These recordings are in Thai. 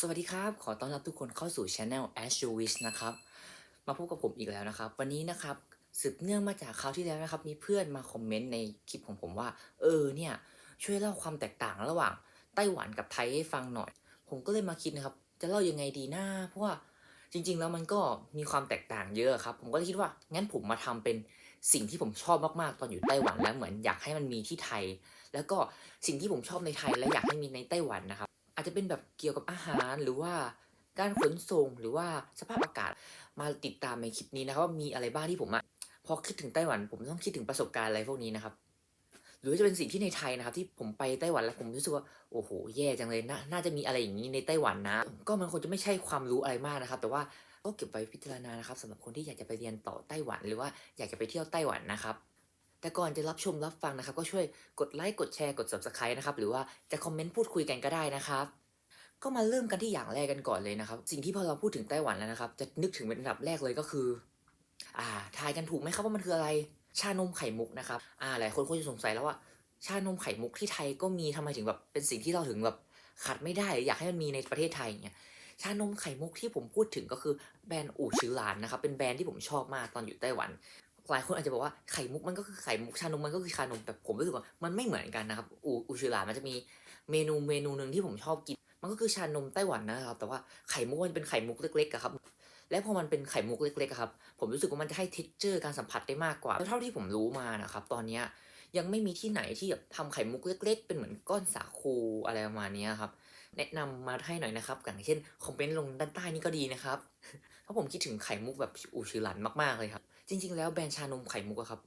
สวัสดีครับ ขอต้อนรับทุกคนเข้าสู่ช anel As You Wish นะครับ มาพบกับผมอีกแล้วนะครับ วันนี้นะครับสืบเนื่องมาจากคราวที่แล้วนะครับ มีเพื่อนมาคอมเมนต์ในคลิปของผมว่า เออเนี่ย ช่วยเล่าความแตกต่างระหว่างไต้หวันกับไทยให้ฟังหน่อย ผมก็เลยมาคิดนะครับ จะเล่ายังไงดีนะเพราะว่าจริง ๆ แล้วมันก็มีความแตกต่างเยอะครับ ผมก็เลยคิดว่างั้นผมมาทำเป็นสิ่งที่ผมชอบมากๆ ตอนอยู่ไต้หวันแล้วเหมือนอยากให้มันมีที่ไทย แล้วก็สิ่งที่ผมชอบในไทยและอยากให้มีในไต้หวันนะครับ อาจจะเป็นแบบเกี่ยวกับอาหารหรือว่าการขนส่งหรือว่าสภาพอากาศมาติดตามในคลิปนี้นะครับว่ามีอะไรบ้างที่ผมอะพอคิดถึงไต้หวัน ผมต้องคิดถึงประสบการณ์อะไรพวกนี้นะครับ หรือว่าจะเป็นสิ่งที่ในไทยนะครับ ที่ผมไปไต้หวันแล้วผมรู้สึกว่าโอ้โหแย่จังเลยนน่าจะมีอะไรอย่างนี้ในไต้หวันนะ ก็มันคงจะไม่ใช่ความรู้อะไรมากนะครับ แต่ว่าก็เก็บไว้พิจารณานะครับสำหรับคนที่อยากจะไปเรียนต่อไต้หวัน หรือว่าอยากจะไปเที่ยวไต้หวันนะครับ แต่ก่อนจะรับชมรับฟังนะครับ ก็ช่วยกดไลค์กดแชร์กด subscribe นะครับ หรือว่าจะคอมเมนต์พูดคุยกันก็ได้นะครับ ก็มาเริ่มกันที่อย่างแรกกันก่อนเลยนะครับ สิ่งที่พอเราพูดถึงไต้หวันแล้วนะครับ จะนึกถึงเป็นอันดับแรกเลยก็คือ อ่าทายกันถูกไหมครับว่ามันคืออะไร ชานมไข่มุกนะครับ อ่าหลายคนคงจะสงสัยแล้วว่าชานมไข่มุกที่ไทยก็มีทำไมถึงแบบเป็นสิ่งที่เราถึงแบบขาดไม่ได้ อยากให้มันมีในประเทศไทยเงี้ยชานมไข่มุกที่ผมพูดถึงก็คือแบรนด์อู่ชื่อหลานนะครับเป็นแบรนด์ที่ผมชอบมากตอนอยู่ไต้หวัน หลายคนอาจจะบอกว่าไข่มุกมันก็คือไข่มุกชานมมันก็คือชานมแต่ผมรู้สึกว่ามันไม่เหมือนกันนะครับอูอูชื่อหลามันจะมีเมนูเมนูหนึ่งที่ผมชอบกิน มันก็คือชานมไต้หวันนะครับ แต่ว่าไข่มุกมันเป็นไข่มุกเล็กๆอะครับและพอมันเป็นไข่มุกเล็กๆครับ ผมรู้สึกว่ามันจะให้ t e x t อร์การสัมผัสได้มากกว่าเท่าที่ผมรู้มานะครับ ตอนนี้ยังไม่มีที่ไหนที่แบบทำไข่มุกเล็ก ๆ เป็นเหมือนก้อนสาคูอะไรประมาณนี้ครับ แนะนำมาให้หน่อยนะครับอย่างเช่นคอมเมนต์ลงด้านใต้นี่ก็ดีนะครับเพราะผมคิดถึงไข่มุกแบบอูชิรันมากๆเลยครับ จริง ๆ แล้วแบรนด์ชานมไข่มุกครับ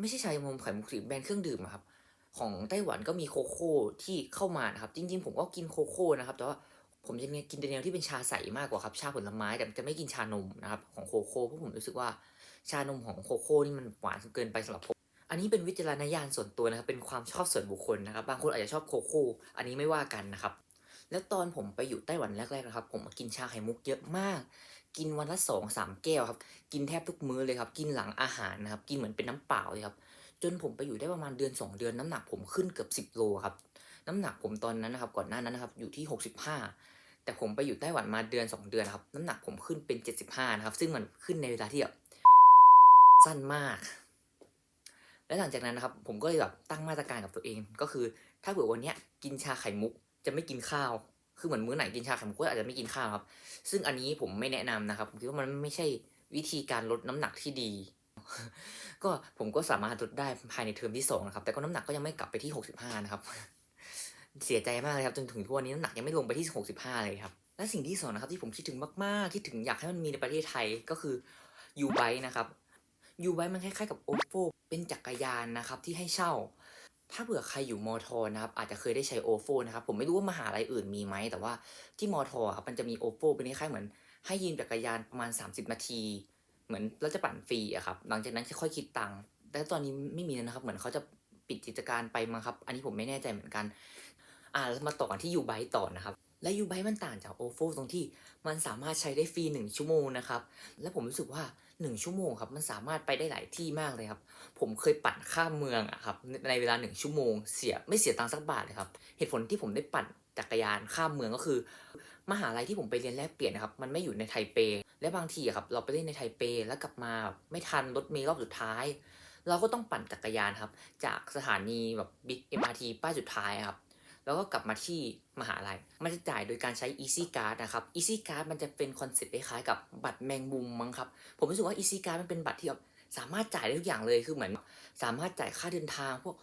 ไม่ใช่ชานมไข่มุกสิแบรนด์เครื่องดื่มครับ ของไต้หวันก็มีโคโค่ที่เข้ามานะครับ จริง ๆ ผมก็กินโคโค่นะครับแต่ว่าผมจะกินแต่แนวที่เป็นชาใสมากกว่าครับ ชาผลไม้แต่จะไม่กินชานมนะครับของโคโค่เพราะผมรู้สึกว่าชานมของโคโค่นี่มันหวานเกินไปสำหรับผม อันนี้เป็นวิจารณญาณส่วนตัวนะครับ เป็นความชอบส่วนบุคคลนะครับ บางคนอาจจะชอบโคโค่อันนี้ไม่ว่ากันนะครับ แล้วตอนผมไปอยู่ไต้หวันแรกๆนะครับ ผมกินชาไข่มุกเยอะมาก กินวันละสองสามแก้วครับ กินแทบทุกมื้อเลยครับ กินหลังอาหารนะครับ กินเหมือนเป็นน้ำเปล่าเลยครับ จนผมไปอยู่ได้ประมาณเดือน 2 เดือน น้ำหนักผมขึ้นเกือบ 10 โลครับ น้ำหนักผมตอนนั้นนะครับ ก่อนหน้านั้นนะครับ อยู่ที่ 65 แต่ผมไปอยู่ไต้หวันมาเดือน 2 เดือนครับ น้ำหนักผมขึ้นเป็น 75 นะครับ ซึ่งมันขึ้นในเวลาที่แบบสั้นมาก และหลังจากนั้นนะครับผมก็เลยแบบตั้งมาตรการกับตัวเอง ก็คือถ้าเผื่อวันนี้กินชาไข่มุกจะไม่กินข้าว คือเหมือนมื้อไหนกินชาไข่มุกก็อาจจะไม่กินข้าวครับ ซึ่งอันนี้ผมไม่แนะนำนะครับ ผมคิดว่ามันไม่ใช่วิธีการลดน้ำหนักที่ดี ก็ผมก็สามารถลดได้ภายในเทอมที่สองนะครับ แต่ก็น้ำหนักก็ยังไม่กลับไปที่ 65 นะครับ เสียใจมากเลยครับจนถึงทุกวันนี้น้ำหนักยังไม่ลงไปที่ 65 เลยครับ และสิ่งที่สองนะครับที่ผมคิดถึงมากๆ คิดถึงอยากให้มันมีในประเทศไทยก็คือยูไบนะครับ ยูไบมันคล้ายๆกับโอโฟเป็นจักรยานนะครับที่ให้เช่า ถ้าเผื่อใครอยู่มอทอนะครับอาจจะเคยได้ใช้โอโฟนะครับผมไม่รู้ว่ามหาลัยอื่นมีไหม แต่ว่าที่มอทอครับมันจะมีโอโฟเป็นคล้ายๆเหมือน ให้ยืมจักรยานประมาณ 30 นาที เหมือนเราจะปั่นฟรีอะครับหลังจากนั้นค่อยคิดตังค์แต่ตอนนี้ไม่มีแล้วนะครับ เหมือนเขาจะปิดกิจการไปมั้งครับ อันนี้ผมไม่แน่ใจเหมือนกัน อ่ามาต่อกันที่ยูไบต่อนะครับ และยูไบมันต่างจากโอโฟตรงที่มันสามารถใช้ได้ฟรีหนึ่งชั่วโมงนะครับ และผมรู้สึกว่าหนึ่งชั่วโมงครับ มันสามารถไปได้หลายที่มากเลยครับ ผมเคยปั่นข้ามเมืองอะครับในเวลาหนึ่งชั่วโมง เสียไม่เสียตังค์สักบาทเลยครับ เหตุผลที่ผมได้ปั่นจักรยานข้ามเมืองก็คือ มหาลัยที่ผมไปเรียนแลกเปลี่ยนนะครับ มันไม่อยู่ในไทเป และบางทีอะครับ เราไปเล่นในไทเปแล้วกลับมาไม่ทันรถเมล์รอบสุดท้าย เราก็ต้องปั่นจักรยานครับ จากสถานีแบบบิ๊กเอ็มอาร์ทีป้ายสุดท้ายอะครับ แล้วก็กลับมาที่มหาลัย มันจะจ่ายโดยการใช้ Easy Card นะครับ Easy Card มันจะเป็นคอนเซ็ปต์คล้ายๆกับบัตรแมงมุมมั้งครับ ผมรู้สึกว่า Easy Card มันเป็นบัตรที่แบบสามารถจ่ายได้ทุกอย่างเลย คือเหมือน สามารถจ่ายค่าเดินทาง พวก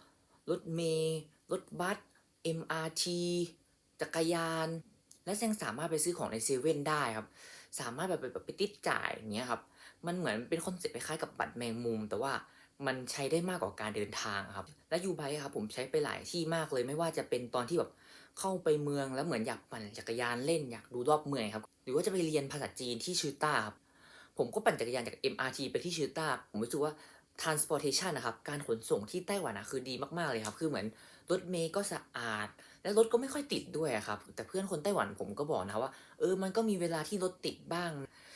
รถเมล์รถบัส MRT จักรยาน และยังสามารถไปซื้อของในเซเว่นได้ครับ สามารถแบบไปติดจ่ายอย่างเงี้ยครับ มันเหมือนเป็นคอนเซ็ปต์คล้ายๆกับบัตรแมงมุม แต่ว่า มันใช้ได้มากกว่าการเดินทางครับ และยูไบครับผมใช้ไปหลายที่มากเลย ไม่ว่าจะเป็นตอนที่แบบเข้าไปเมืองแล้วเหมือนอยากปั่นจักรยานเล่นอยากดูรอบเมืองครับ หรือว่าจะไปเรียนภาษาจีนที่ชื่อต้าครับผมก็ปั่นจักรยานจาก MRT ไปที่ชื่อต้า ผมรู้สึกว่า transportation นะครับ การขนส่งที่ไต้หวันนะคือดีมาก ๆ เลยครับ คือเหมือนรถเมย์ก็สะอาด และรถก็ไม่ค่อยติดด้วยครับ แต่เพื่อนคนไต้หวันผมก็บอกนะว่า เออ มันก็มีเวลาที่รถติดบ้าง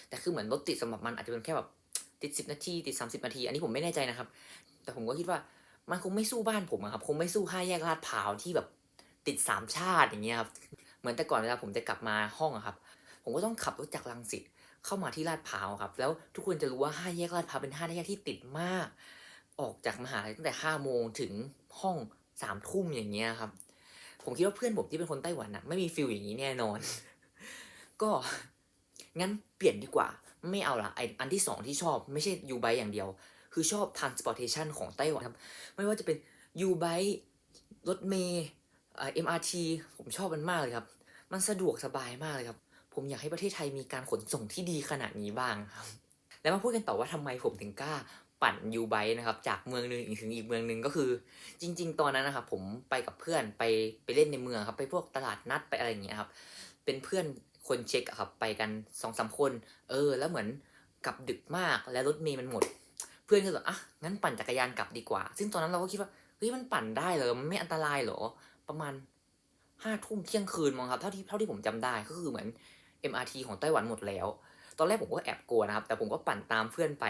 แต่คือเหมือนรถติดสำหรับมันอาจจะเป็นแค่แบบ ติด10นาทีติด30นาที อันนี้ผมไม่แน่ใจนะครับ แต่ผมก็คิดว่ามันคงไม่สู้บ้านผมอะครับคงไม่สู้ห้าแยกลาดพร้าวที่แบบติดสามชาติอย่างเงี้ยครับเหมือนแต่ก่อนเวลาผมจะกลับมาห้องอะครับ ผมก็ต้องขับรถจากรังสิตเข้ามาที่ลาดพร้าวครับ แล้วทุกคนจะรู้ว่าห้าแยกลาดพร้าวเป็นห้าแยกที่ติดมาก ออกจากมหาลัยตั้งแต่ห้าโมงถึงห้องสามทุ่มอย่างเงี้ยครับ ผมคิดว่าเพื่อนผมที่เป็นคนไต้หวันอะไม่มีฟิลอย่างนี้แน่นอน ก็งั้นเปลี่ยนดีกว่า ไม่เอาละไออันที่สองที่ชอบไม่ใช่ยูไบอย่างเดียว คือชอบ transportation ของไต้หวันครับ ไม่ว่าจะเป็นยูไบรถเมย์เอ็มอาร์ทีผมชอบมันมากเลยครับ มันสะดวกสบายมากเลยครับ ผมอยากให้ประเทศไทยมีการขนส่งที่ดีขนาดนี้บ้างครับ แล้วมาพูดกันต่อว่าทำไมผมถึงกล้าปั่นยูไบนะครับ จากเมืองหนึ่งถึงอีกเมืองหนึ่งก็คือ จริง ๆ ตอนนั้นนะครับผมไปกับเพื่อนไปไปเล่นในเมืองครับ ไปพวกตลาดนัดไปอะไรอย่างเงี้ยครับ เป็นเพื่อน คนเช็คอะครับไปกันสองสามคน เออ แล้วเหมือนกลับดึกมากแล้วรถเมย์มันหมด เพื่อนก็เลยอะงั้นปั่นจักรยานกลับดีกว่า ซึ่งตอนนั้นเราก็คิดว่าเฮ้ยมันปั่นได้เหรอมันไม่อันตรายเหรอ ประมาณห้าทุ่มเที่ยงคืนมั้งครับเท่าที่เท่าที่ผมจำได้ก็คือเหมือน MRT ของไต้หวันหมดแล้ว ตอนแรกผมก็แอบกลัวนะครับ แต่ผมก็ปั่นตามเพื่อนไป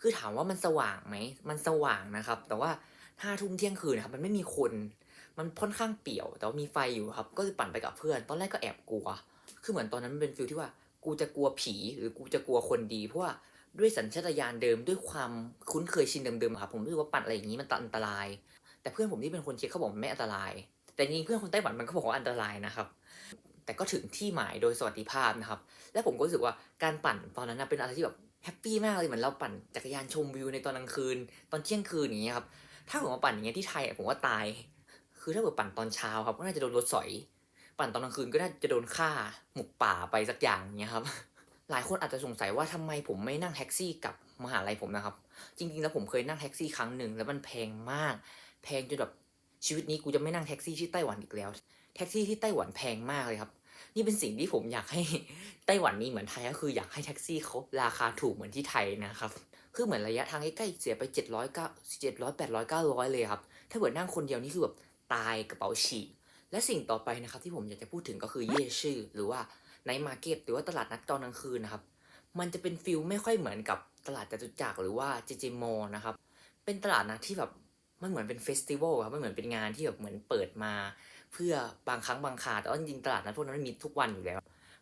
คือถามว่ามันสว่างไหมมันสว่างนะครับ แต่ว่าห้าทุ่มเที่ยงคืนนะครับมันไม่มีคน มันค่อนข้างเปี่ยว แต่ว่ามีไฟอยู่ครับ ก็เลยปั่นไปกับเพื่อน ตอนแรกก็แอบกลัว คือเหมือนตอนนั้นมันเป็นฟิลที่ว่า กูจะกลัวผีหรือกูจะกลัวคนดี เพราะว่าด้วยสัญชาตญาณเดิมด้วยความคุ้นเคยชินเดิมๆอะครับผมรู้สึกว่าปั่นอะไรอย่างนี้มันอันตราย แต่เพื่อนผมที่เป็นคนเช็คเขาบอกมันไม่อันตราย แต่จริงเพื่อนคนไต้หวันมันก็บอกว่าอันตรายนะครับแต่ก็ถึงที่หมายโดยสวัสดิภาพนะครับ และผมก็รู้สึกว่าการปั่นตอนนั้นเป็นอะไรที่แบบแฮปปี้มากเลยเหมือนเราปั่นจักรยานชมวิวในตอนกลางคืน ตอนเที่ยงคืนอย่างเงี้ยครับถ้าผมมาปั่นอย่างเงี้ยที่ไทยผมว่าตาย คือถ้าเกิดปั่นตอนเช้าครับก็น่าจะโดนรถสอย ปั่นตอนกลางคืนก็น่าจะโดนฆ่าหมกป่าไปสักอย่างอย่างเงี้ยครับ หลายคนอาจจะสงสัยว่าทำไมผมไม่นั่งแท็กซี่กับมหาลัยผมนะครับ จริงๆ แล้วผมเคยนั่งแท็กซี่ครั้งหนึ่งแล้วมันแพงมาก แพงจนแบบชีวิตนี้กูจะไม่นั่งแท็กซี่ที่ไต้หวันอีกแล้ว แท็กซี่ที่ไต้หวันแพงมากเลยครับ นี่เป็นสิ่งที่ผมอยากให้ไต้หวันมีเหมือนไทยก็คืออยากให้แท็กซี่เขาราคาถูกเหมือนที่ไทยนะครับคือเหมือนระยะทางใกล้ๆเสียไปเจ็ดร้อยเก้าเจ็ดร้อยแปดร้อยเก้าร้อยเลยครับ ถ้าเกิดนั่งคนเดียวนี่คือแบบตายกระเป๋าฉีก และสิ่งต่อไปนะครับที่ผมอยากจะพูดถึงก็คือเย่ชื่อ หรือว่าไนท์มาร์เก็ตหรือว่าตลาดนัดตอนกลางคืนนะครับ มันจะเป็นฟิลไม่ค่อยเหมือนกับตลาดจตุจักรหรือว่าเจเจมอนะครับ เป็นตลาดนัดที่แบบมันเหมือนเป็นเฟสติวัลครับมันเหมือนเป็นงานที่แบบเหมือนเปิดมา เพื่อบางครั้งบางคาแต่ว่าจริงตลาดนัดพวกนั้นมีทุกวันอยู่แล้ว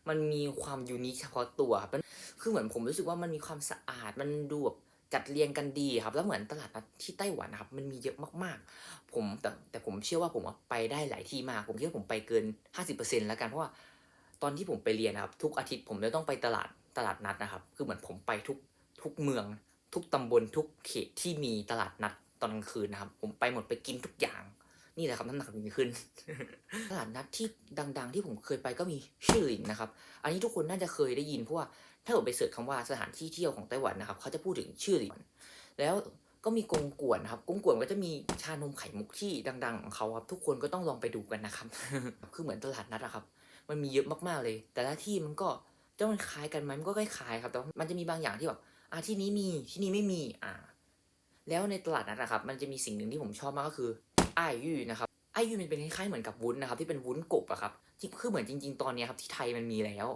มันมีความยูนิคเฉพาะตัวครับมันคือเหมือนผมรู้สึกว่ามันมีความสะอาดมันดูแบบ จัดเรียงกันดีครับ แล้วเหมือนตลาดนัดที่ไต้หวันนะครับ มันมีเยอะมากๆ ผมแต่แต่ผมเชื่อว่าผมไปได้หลายที่มาก ผมคิดว่าผมไปเกิน 50%แล้วกัน เพราะว่าตอนที่ผมไปเรียนนะครับ ทุกอาทิตย์ผมจะต้องไปตลาดตลาดนัดนะครับ คือเหมือนผมไปทุกทุกเมือง ทุกตำบลทุกเขตที่มีตลาดนัดตอนกลางคืนนะครับ ผมไปหมดไปกินทุกอย่าง นี่แหละครับน้ำหนักมีขึ้น ตลาดนัดที่ดัง ๆ ที่ผมเคยไปก็มีชื่อหลินนะครับ อันนี้ทุกคนน่าจะเคยได้ยินเพราะว่า ถ้าผมไปเสิร์ชคำว่าสถานที่เที่ยวของไต้หวันนะครับเขาจะพูดถึงชื่อหลินแล้วก็มีกงกวนครับกงกวนก็จะมีชานมไข่มุกที่ดัง ๆ ของเขาครับ ทุกคนก็ต้องลองไปดูกันนะครับ คือเหมือนตลาดนัดอะครับ มันมีเยอะมากๆเลย แต่ละที่มันก็จะมันคล้ายกันไหมมันก็คล้ายๆครับ แต่มันจะมีบางอย่างที่แบบอ่าที่นี้มีที่นี้ไม่มีอ่า แล้วในตลาดนัดนะครับ มันจะมีสิ่งหนึ่งที่ผมชอบมากก็คืออายยู่นะครับอายยู่มันเป็นคล้ายๆเหมือนกับวุ้นนะครับ ที่เป็นวุ้นกบอะครับที่คือเหมือนจริง ๆ ตอนนี้ครับที่ไทยมันมีแล้ว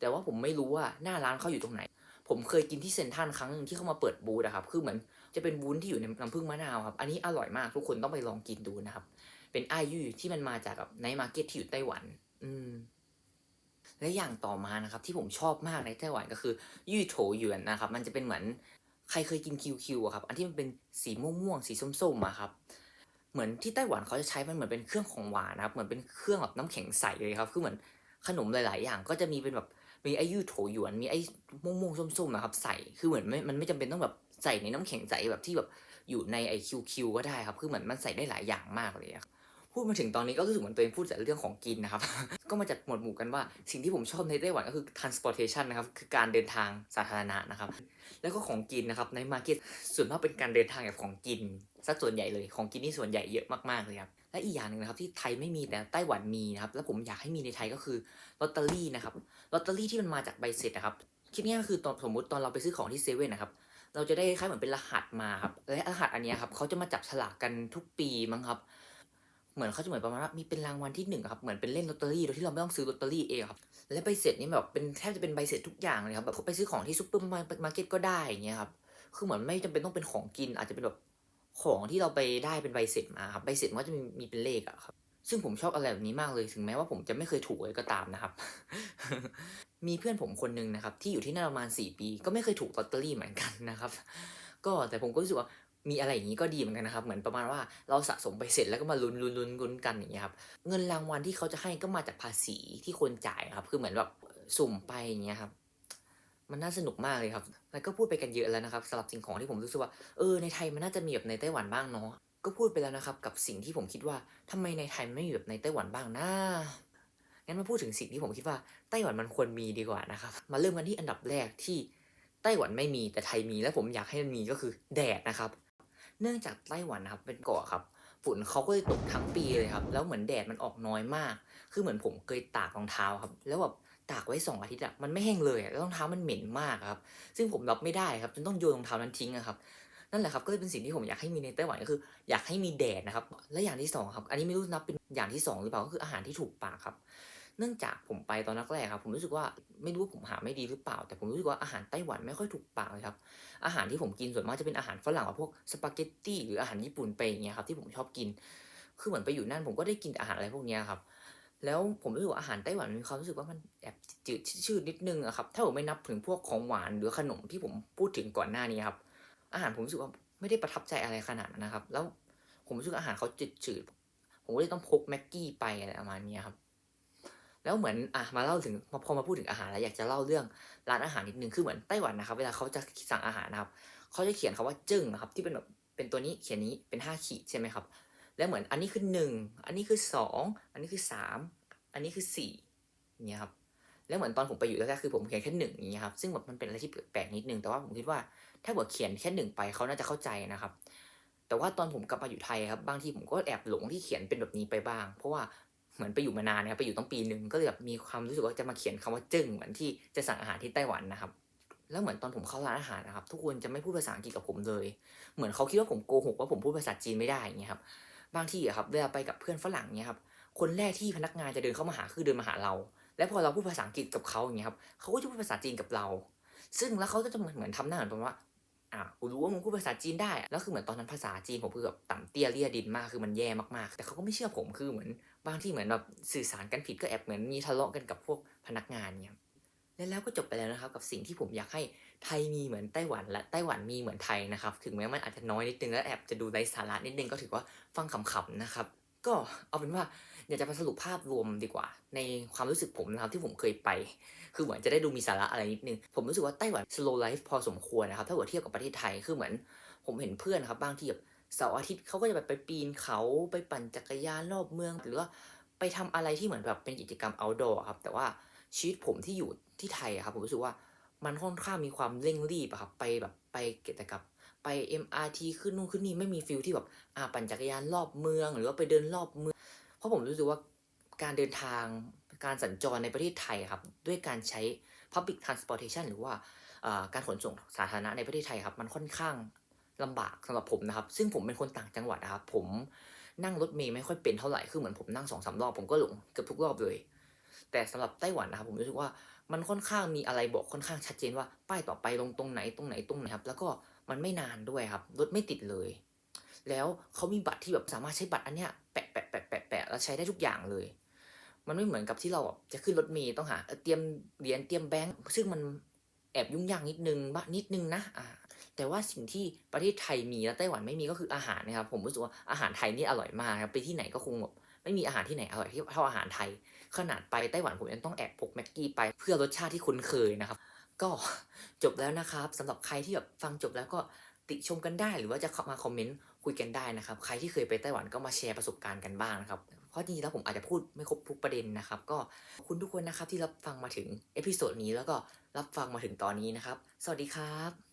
แต่ว่าผมไม่รู้ว่าหน้าร้านเขาอยู่ตรงไหน ผมเคยกินที่เซนทันครั้งที่เขามาเปิดบูธอะครับ คือเหมือนจะเป็นวุ้นที่อยู่ในน้ำผึ้งมะนาวครับ อันนี้อร่อยมากทุกคนต้องไปลองกินดูนะครับ เป็นไอยู่ที่มันมาจากกับในมาร์เก็ตที่อยู่ไต้หวัน อืม และอย่างต่อมานะครับ ที่ผมชอบมากในไต้หวันก็คือยี่โถหยวนนะครับ มันจะเป็นเหมือนใครเคยกินคิวคิวอะครับ อันที่มันเป็นสีม่วงๆสีส้มๆอะครับเหมือนที่ไต้หวันเขาจะใช้มันเหมือนเป็นเครื่องของหวานนะครับ เหมือนเป็นเครื่องแบบน้ำแข็งใสเลยครับ คือเหมือนขนมหลาย ๆ อย่างก็จะมีเป็นแบบ มีไอ้ยี่โถหยวนมีไอ้ม่วงๆส้มๆนะครับ ใส่คือเหมือนไม่มันไม่จำเป็นต้องแบบใส่ในน้ำแข็งใสแบบที่แบบอยู่ในไอคิวคิวก็ได้ครับ คือเหมือนมันใส่ได้หลายอย่างมากเลยอะ พูดมาถึงตอนนี้ก็รู้สึกเหมือนตัวเองพูดแต่เรื่องของกินนะครับ ก็มาจากหมวดหมู่กันว่าสิ่งที่ผมชอบในไต้หวันก็คือ transportation นะครับ คือการเดินทางสาธารณะนะครับ แล้วก็ของกินนะครับ ในมาร์เก็ตส่วนมากเป็นการเดินทางแบบของกินสักส่วนใหญ่เลยของกินนี่ส่วนใหญ่เยอะมากๆเลยครับ และอีกอย่างหนึ่งนะครับที่ไทยไม่มีแต่ไต้หวันมีนะครับ แล้วผมอยากให้มีในไทยก็คือลอตเตอรี่นะครับ ลอตเตอรี่ที่มันมาจากใบเสร็จนะครับ คิดง่ายก็คือตอนสมมติตอนเราไปซื้อของที่เซเว่นนะครับเราจะได้คล้ายเหมือนเป็นรหัสมาครับและรหัสอันนี้ครับเขาจะมาจับฉลากกันทุกปีมั้งครับ เหมือนเขาจะเหมือนประมาณว่ามีเป็นรางวัลที่หนึ่งครับเหมือนเป็นเล่นลอตเตอรี่โดยที่เราไม่ต้องซื้อลอตเตอรี่เองครับและใบเสร็จนี่แบบเป็นแทบจะเป็นใบเสร็จทุกอย่างเลยครับแบบไปซื้อของที่ซูเปอร์มาร์เก็ตก็ได้อย่างเงี้ยครับคือเหมือนไม่จำเป็นต้องเป็นของกิน อาจจะเป็นแบบของที่เราไปได้เป็นใบเสร็จมาครับใบเสร็จมันก็จะมีมีเป็นเลขอะครับซึ่งผมชอบอะไรแบบนี้มากเลยถึงแม้ว่าผมจะไม่เคยถูกเลยก็ตามนะครับ มีเพื่อนผมคนหนึงนะครับที่อยู่ที่นั่นประมาณ 4 ปี ก็ไม่เคยถูกลอตเตอรี่เหมือนกันนะครับ ก็แต่ผมก็รู้สึกว่า มีอะไรอย่างนี้ก็ดีเหมือนกันนะครับ เหมือนประมาณว่าเราสะสมไปเสร็จแล้วก็มาลุ้นลุ้นลุ้นลุ้นกันอย่างเงี้ยครับ เงินรางวัลที่เขาจะให้ก็มาจากภาษีที่คนจ่ายครับ คือเหมือนแบบสุ่มไปอย่างเงี้ยครับ มันน่าสนุกมากเลยครับ แล้วก็พูดไปกันเยอะแล้วนะครับสำหรับสิ่งของที่ผมรู้สึกว่า เออ ในไทยมันน่าจะมีแบบในไต้หวันบ้างเนาะ ก็พูดไปแล้วนะครับ กับสิ่งที่ผมคิดว่าทำไมในไทยมันไม่มีแบบในไต้หวันบ้างนะงั้นมาพูดถึงสิ่งที่ผมคิดว่าไต้หวันมันควรมีดีกว่านะครับ มาเริ่มกันที่อันดับแรกที่ไต้หวันไม่มีแต่ไทยมีและผมอยากให้มันมีก็คือแดดนะครับ เนื่องจากไต้หวันนะครับเป็นเกาะครับ ฝุ่นเขาก็เลยตกทั้งปีเลยครับ แล้วเหมือนแดดมันออกน้อยมาก คือเหมือนผมเคยตากรองเท้าครับ แล้วแบบตากไว้สองอาทิตย์อะมันไม่แห้งเลยอะแล้วรองเท้ามันเหม็นมากครับ ซึ่งผมรับไม่ได้ครับจนต้องโยนรองเท้านั้นทิ้งอะครับนั่นแหละครับก็เลยเป็นสิ่งที่ผมอยากให้มีในไต้หวันก็คือ อยากให้มีแดดนะครับ และอย่างที่สองครับ อันนี้ไม่รู้นับเป็นอย่างที่สองหรือเปล่าก็คืออาหารที่ถูกปากครับ เนื่องจากผมไปตอนแรกๆครับผมรู้สึกว่าไม่รู้ว่าผมหาไม่ดีหรือเปล่า แต่ผมรู้สึกว่าอาหารไต้หวันไม่ค่อยถูกปากเลยครับอาหารที่ผมกินส่วนมากจะเป็นอาหารฝรั่งพวกสปาเกตตี้หรืออาหารญี่ปุ่นไปอย่างเงี้ยครับที่ผมชอบกิน คือเหมือนไปอยู่นั่นผมก็ได้กินอาหารอะไรพวกเนี้ยครับแล้วผมรู้สึกว่าอาหารไต้หวันมีความรู้สึกว่ามันแอบจืดชืดนิดนึงอะครับถ้าผมไม่นับถึงพวกของหวานหรือขนมที่ผมพูดถึงก่อนหน้านี้ครับอาหารผมรู้สึกว่าไม่ได้ประทับใจอะไรขนาดนั้นนะครับ แล้วผมรู้สึกอาหารเขาจืดชืดผมก็เลยต้องพกแม็กกี้ไปอะไรประมาณนี้ครับ แล้วเหมือนอะมาเล่าถึงพอมาพูดถึงอาหารแล้วอยากจะเล่าเรื่องร้านอาหารนิดนึงคือเหมือนไต้หวันนะครับ เวลาเขาจะสั่งอาหารนะครับเขาจะเขียนคาว่าจึ้งนะครับ ที่เป็นแบบเป็นตัวนี้เขียนนี้เป็นห้าขีดใช่ไหมครับ แล้วเหมือนอันนี้คือหนึ่งอันนี้คือสองอันนี้คือสามอันนี้คือสี่อย่างเงี้ยครับแล้วเหมือนตอนผมไปอยู่แรกๆคือผมเขียนแค่หนึ่งอย่างเงี้ยครับซึ่งแบบมันเป็นอะไรที่แปลกนิดนึงแต่ว่าผมคิดว่าถ้าเกิดเขียนแค่หนึ่งไปเขาน่าจะเข้าใจนะครับแต่ว่าตอนผมกลับมาอยู่ไทยครับบางทีผมก็แอบหลงที่เขียนเป็นแบบนี้ไปบ้าง เพราะว่า เหมือนไปอยู่มานานนะครับไปอยู่ตั้งปีหนึ่งก็เลยแบบมีความรู้สึกว่าจะมาเขียนคำว่าจึ้งเหมือนที่จะสั่งอาหารที่ไต้หวันนะครับแล้วเหมือนตอนผมเข้าร้านอาหารนะครับ ทุกคนจะไม่พูดภาษาอังกฤษกับผมเลย เหมือนเขาคิดว่าผมโกหกว่าผมพูดภาษาจีนไม่ได้อย่างเงี้ยครับบางที่อะครับเวลาไปกับเพื่อนฝรั่งเนี่ยครับคนแรกที่พนักงานจะเดินเข้ามาหาคือเดินมาหาเรา และพอเราพูดภาษาอังกฤษกับเขาอย่างเงี้ยครับเขาก็จะพูดภาษาจีนกับเรา ซึ่งแล้วเขาก็จะเหมือนเหมือนทำหน้าเหมือนประมาณว่าอะกูรู้ว่ามึงพูดภาษาจีนได้ แล้วคือเหมือนตอนนั้นภาษาจีนผมคือแบบต่ำเตี้ยเลี่ยดินมากคือมันแย่มากๆ แต่เขาก็ไม่เชื่อผมคือเหมือน บางที่เหมือนแบบสื่อสารกันผิดก็แอบเหมือนมีทะเลาะกันกับพวกพนักงานเนี่ยและแล้วก็จบไปแล้วนะครับ กับสิ่งที่ผมอยากให้ไทยมีเหมือนไต้หวันและไต้หวันมีเหมือนไทยนะครับ ถึงแม้มันอาจจะน้อยนิดนึงและแอบจะดูไร้สาระนิดนึงก็ถือว่าฟังขำๆนะครับ ก็เอาเป็นว่าอยากจะมาสรุปภาพรวมดีกว่า ในความรู้สึกผมนะครับที่ผมเคยไป คือเหมือนจะได้ดูมีสาระอะไรนิดนึง ผมรู้สึกว่าไต้หวัน slow life พอสมควรนะครับถ้าเกิดเทียบกับประเทศไทยคือเหมือน ผมเห็นเพื่อนครับบางที่แบบ เสาร์อาทิตย์เขาก็จะแบบไปปีนเขาไปปั่นจักรยานรอบเมือง หรือว่าไปทำอะไรที่เหมือนแบบเป็นกิจกรรม outdoor ครับ แต่ว่าชีวิตผมที่อยู่ที่ไทยอะครับผมรู้สึกว่ามันค่อนข้างมีความเร่งรีบอะครับไปแบบไปกิจกรรมไป MRT ขึ้นนู่นขึ้นนี่ไม่มีฟิลที่แบบอ่าปั่นจักรยานรอบเมือง หรือว่าไปเดินรอบเมือง เพราะผมรู้สึกว่าการเดินทางการสัญจรในประเทศไทยครับด้วยการใช้ Public Transportation หรือว่าการขนส่งสาธารณะในประเทศไทยครับ มันค่อนข้าง ลำบากสำหรับผมนะครับ ซึ่งผมเป็นคนต่างจังหวัดนะครับ ผมนั่งรถเมย์ไม่ค่อยเป็นเท่าไหร่คือเหมือนผมนั่งสองสามรอบผมก็หลงเกือบทุกรอบเลย แต่สำหรับไต้หวันนะครับ ผมรู้สึกว่ามันค่อนข้างมีอะไรบอกค่อนข้างชัดเจนว่าป้ายต่อไปลงตรงไหนตรงไหนตรงไหนครับ แล้วก็มันไม่นานด้วยครับรถไม่ติดเลย แล้วเขามีบัตรที่แบบสามารถใช้บัตรอันเนี้ยแปะแปะแปะแปะแปะแล้วใช้ได้ทุกอย่างเลย มันไม่เหมือนกับที่เราจะขึ้นรถเมล์ต้องหาเตรียมเหรียญเตรียมแบงค์ซึ่งมันแอบยุ่งยากนิดนึงบ้านิดนึงนะอ่า แต่ว่าสิ่งที่ประเทศไทยมีแล้วไต้หวันไม่มีก็คืออาหารนะครับ ผมรู้สึกว่าอาหารไทยนี่อร่อยมากครับไปที่ไหนก็คงแบบไม่มีอาหารที่ไหนอร่อยเท่าอาหารไทย ขนาดไปไต้หวันผมยังต้องแอบพกแม็กกี้ไปเพื่อรสชาติที่คุ้นเคยนะครับ ก็จบแล้วนะครับสำหรับใครที่แบบฟังจบแล้วก็ติชมกันได้ หรือว่าจะเข้ามาคอมเมนต์คุยกันได้นะครับ ใครที่เคยไปไต้หวันก็มาแชร์ประสบการณ์กันบ้างนะครับเพราะจริงๆแล้วผมอาจจะพูดไม่ครบทุกประเด็นนะครับ ก็ขอบคุณทุกคนนะครับที่รับฟังมาถึงเอพิโซดนี้แล้วก็รับฟังมาถึงตอนนี้นะครับ สวัสดีครับ